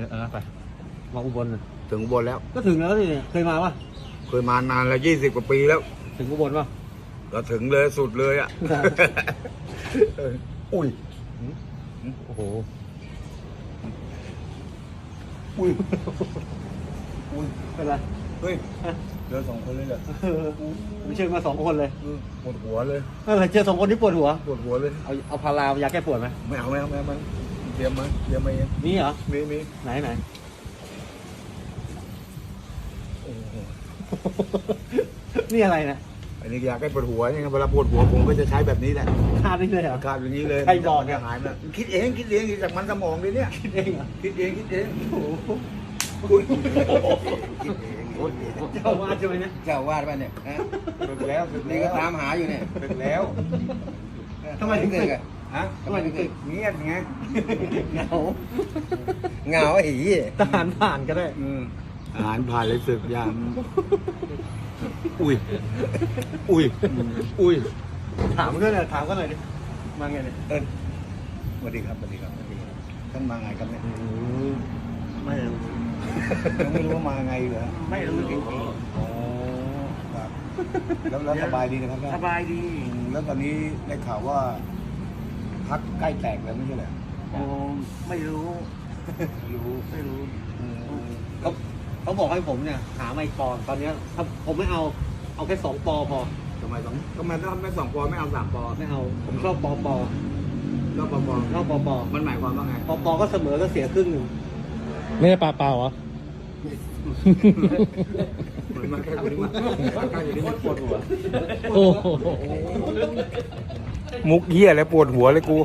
เลยเออไปมาอุบลน่ะถึงอุบนแล้ว ก็ถึงแล้วสิเนี่ยเคยมาปะเคยมานานแล้วยี่สิบกว่าปีแล้ว ถึงอุบลปะ ก็ถึงเลยสุดเลยอะ อุ้ย โอ้โห อุ้ย อุ้ย เป็นไรเฮ้ยเจอสองคนเลยเหรอเออไม่เชื่อมาสองคนเลยเออปวดหัวเลย อะไรเจอสองคนที่ปวดหัว ปวดหัวเลย เอาเอาพารายาแก้ปวดไหมไม่เอาไม่เอาไม่เอาไม่เอา เตรียมมาเตรียมมาเองนี่เหรอ มีมีไหนไหนโอ้โหนี่อะไรนะอันนี้อยากให้ปวดหัวเนี่ยเวลาปวดหัวผมก็จะใช้แบบนี้แหละทานนี่เลยเหรออาการอย่างนี้เลยใครบอกเนี่ยหายนะคิดเองคิดเองจากมันสมองเลยเนี่ยคิดเองเหรอคิดเองคิดเองโอ้โหอุ้ยเจ้าว่าใช่ไหมเนี่ยเจ้าวาดป่ะเนี่ยฮะฝึกแล้วฝึกนี่แล้ก็วตามหาอยู่เนี่ยฝึกแล้วทำไมถึงเด็ตึกกอะ ฮะทำไมถึงตึกเงียบไงเหงาเหงาไอ้หีทหารผ่านก็ได้อืมอาหารผ่านเลยศึกยามอุ้ย อุ้ย อุ้ย ถามก็หน่อยถามก็หน่อยดิมาไงเนี่ยเออสวัสดีครับสวัสดีครับสวัสดีครับท่านมาไงครับเนี่ยไม่รู้ยังไม่รู้ว่ามาไงเหรอไม่รู้จริงอ๋อครับแล้วแล้วสบายดีนะครับๆสบายดีอืมแล้วตอนนี้ได้ข่าวว่า พักใกล้แตกแล้วไม่ใช่เหรอโอ้ไม่รู้ รู้ไม่รู้อืมเขาเขาบอกให้ผมเนี่ย หาไมค์ปอนตอนเนี้ยถ้าผมไม่เอาเอาแค่สองปอพอทำไมสองทำไมต้องไม่สองปอไม่เอาสามปอไม่เอา ผมชอบปอปอก็ปอปอชอบปอปอมันหมายความว่าไง ปอปอก็เสมอก็เสียครึ่งหนึ่งไม่ได้ปลาเปล่าเหรอ เหมือนมันแค่คนนี้มาใกล้อยู่นี่มันปวดหัว โอ้โห มุกเหี้ยแล้วปวดหัวเลยกู